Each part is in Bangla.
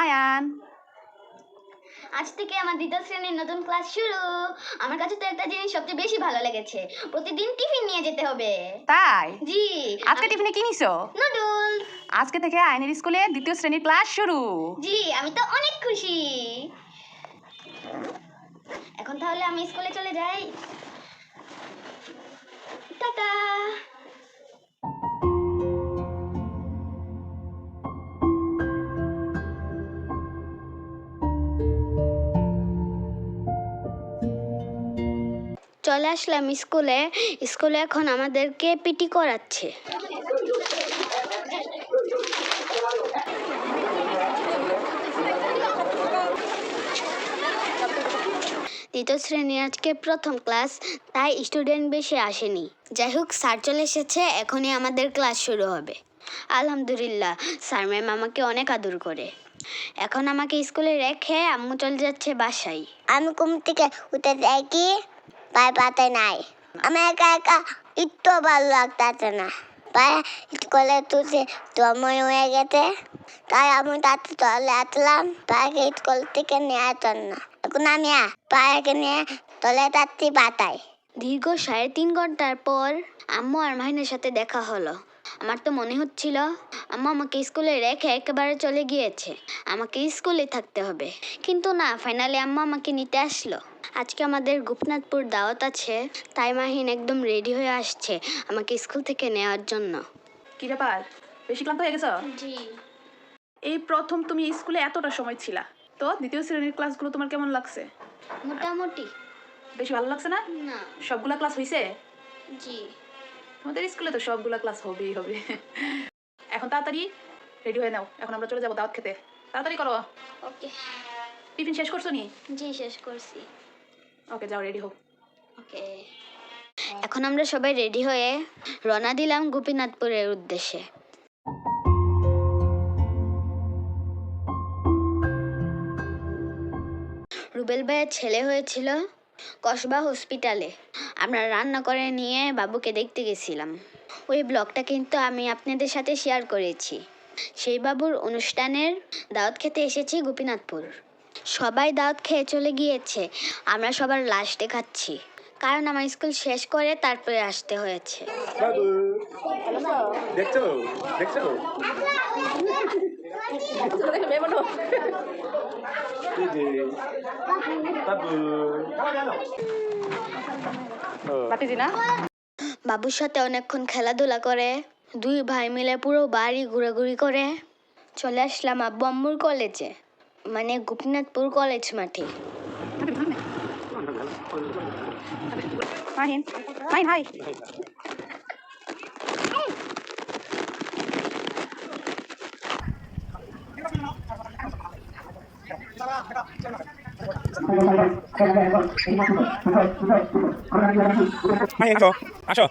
আয়ান আজ থেকে আমার দ্বিতীয় শ্রেণির নতুন ক্লাস শুরু। আমার কাছে তো একটা জিনিস সবচেয়ে বেশি ভালো লেগেছে। প্রতিদিন টিফিন নিয়ে যেতে হবে। তাই? জি। আজকে টিফিনে কি নিছো? নুডলস। আজকে থেকে আইনের স্কুলে দ্বিতীয় শ্রেণির ক্লাস শুরু। জি আমি তো অনেক খুশি। এখন তাহলে আমি স্কুলে চলে যাই। টাটা। চলে আসলাম স্কুলে। স্কুলে এখন আমাদেরকে পিটি করাচ্ছে। দ্বিতীয় শ্রেণি আজকে প্রথম ক্লাস, তাই স্টুডেন্ট বেশি আসেনি। যাই হোক, স্যার চলে এসেছে, এখনই আমাদের ক্লাস শুরু হবে। আলহামদুলিল্লাহ, স্যার ম্যাম আমাকে অনেক আদর করে। এখন আমাকে স্কুলে রেখে আম্মু চলে যাচ্ছে বাসায়। আমি ঘুম থেকে উঠে দেখি পাতে নাই। আমি একা একা একটু ভালো লাগতেছে না। পায়ে স্কুলে তুলতে সময় হয়ে গেছে। তাই আমি তাতে তলে আসলাম। পায়েকে স্কুল থেকে নিয়ে আসতাম না এখন আমি পায়েকে নিয়ে তলে তাত্তি পাতাই দীর্ঘ সাড়ে তিন ঘণ্টার পর আম্মু আর মাহিনের সাথে দেখা হলো। আমার তো মনে হচ্ছিল, আম্মা আমাকে স্কুলে রেখে একেবারে চলে গিয়েছে। আমাকে স্কুলে থাকতে হবে। কিন্তু না ফাইনালি আম্মা আমাকে নিতে আসলো। আজকে আমাদের গোপনাথপুর দাওয়াত আছে। তাই মাহিন একদম রেডি হয়ে আসছে আমাকে স্কুল থেকে নেওয়ার জন্য। কি ব্যাপার? বেশি ক্লান্ত হয়ে গেছো? জি। এই প্রথম তুমি স্কুলে এতটা সময় ছিলা। তো দ্বিতীয় শ্রেণির ক্লাসগুলো তোমার কেমন লাগছে? মোটামুটি। বেশি ভালো লাগছে না? না। সবগুলা ক্লাস হয়েছে জি। আমাদের স্কুলে তো সবগুলা ক্লাস হবেই হবে। এখন তাড়াতাড়ি রেডি হয়ে নাও। এখন আমরা চলে যাব দাওয়াত খেতে। তাড়াতাড়ি করো। ওকে। টিফিন শেষ করছ নি? জি শেষ করছি। ওকে, যাও রেডি হোক ওকে। এখন আমরা সবাই রেডি হয়ে রওনা দিলাম গোপীনাথপুরের উদ্দেশ্যে। রুবেল ভাইয়ের ছেলে হয়েছিল কসবা হসপিটালে আমরা রান্না করে নিয়ে বাবুকে দেখতে গেছিলাম। ওই ব্লগটা কিন্তু আমি আপনাদের সাথে শেয়ার করেছি। সেই বাবুর অনুষ্ঠানের দাওয়াত খেতে এসেছি গোপীনাথপুর। সবাই দাওয়াত খেয়ে চলে গিয়েছে। আমরা সবার লাস্টে খাচ্ছি কারণ আমার স্কুল শেষ করে তারপরে আসতে হয়েছে। দেখছ? দেখছ? বাবুর সাথে অনেকক্ষণ খেলাধুলা করে দুই ভাই মিলে পুরো বাড়ি ঘোরাঘুরি করে। চলে আসলাম আব্বু আম্মুর কলেজে মানে গোপীনাথপুর কলেজ মাঠে। আসো।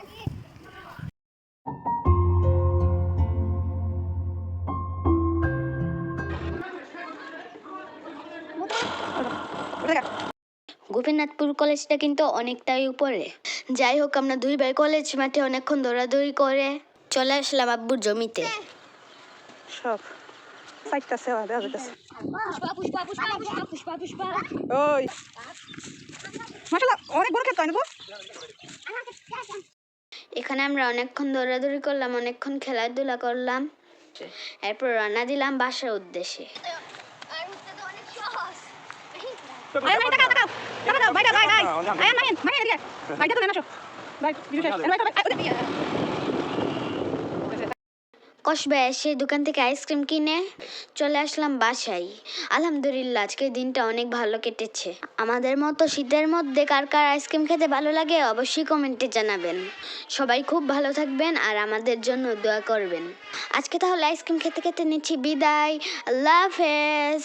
গোপীনাথপুর কলেজটা কিন্তু অনেকটাই উপরে। যাই হোক আমরা দুই ভাই কলেজ মাঠে অনেকক্ষণ দৌড়াদৌড়ি করে চলে আসলাম আব্বুর জমিতে। সব সাইটটা সেবা দেওয়া ওই। মাশাআল্লাহ অনেক বড় ক্ষেত তাই এখানে আমরা অনেকক্ষণ দৌড়াদৌড়ি করলাম অনেকক্ষণ খেলাধুলা করলাম। এরপর রান্না দিলাম বাসার উদ্দেশ্যে। ভাই ভাই ভাই এদিকে ভাইটা ভাই ভিডিও শেষ ভাই ভাই এসে দোকান থেকে আইসক্রিম কিনে চলে আসলাম বাসায়। আলহামদুলিল্লাহ আজকের দিনটা অনেক ভালো কেটেছে। আমাদের মতো শীতের মধ্যে কার কার আইসক্রিম খেতে ভালো লাগে অবশ্যই কমেন্টে জানাবেন। সবাই খুব ভালো থাকবেন আর আমাদের জন্য দোয়া করবেন। আজকে তাহলে আইসক্রিম খেতে খেতে নিচ্ছি বিদায়। আল্লাহ হাফেজ।